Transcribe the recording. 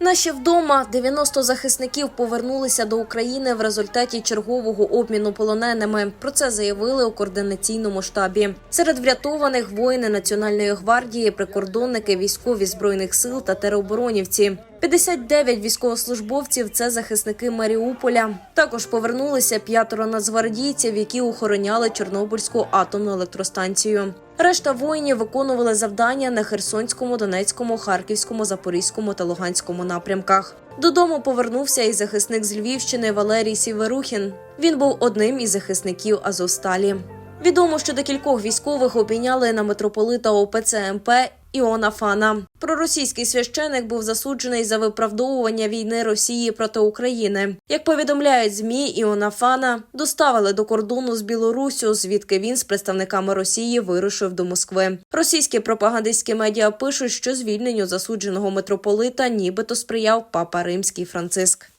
Наші вдома 90 захисників повернулися до України в результаті чергового обміну полоненими. Про це заявили у координаційному штабі. Серед врятованих воїни Національної гвардії, прикордонники, військові збройних сил та тероборонівці. 59 військовослужбовців це захисники Маріуполя. Також повернулися п'ятеро нацгвардійців, які охороняли Чорнобильську атомну електростанцію. Решта воїнів виконували завдання на Херсонському, Донецькому, Харківському, Запорізькому та Луганському напрямках. Додому повернувся і захисник з Львівщини Валерій Сіверухін. Він був одним із захисників Азовсталі. Відомо, що декількох військових обійняли на митрополита ОПЦ МП Іона Фана. Проросійський священик був засуджений за виправдовування війни Росії проти України. Як повідомляють змі, Іона Фана доставили до кордону з Білоруссю, звідки він з представниками Росії вирушив до Москви. Російські пропагандистські медіа пишуть, що звільненню засудженого митрополита нібито сприяв папа Римський Франциск.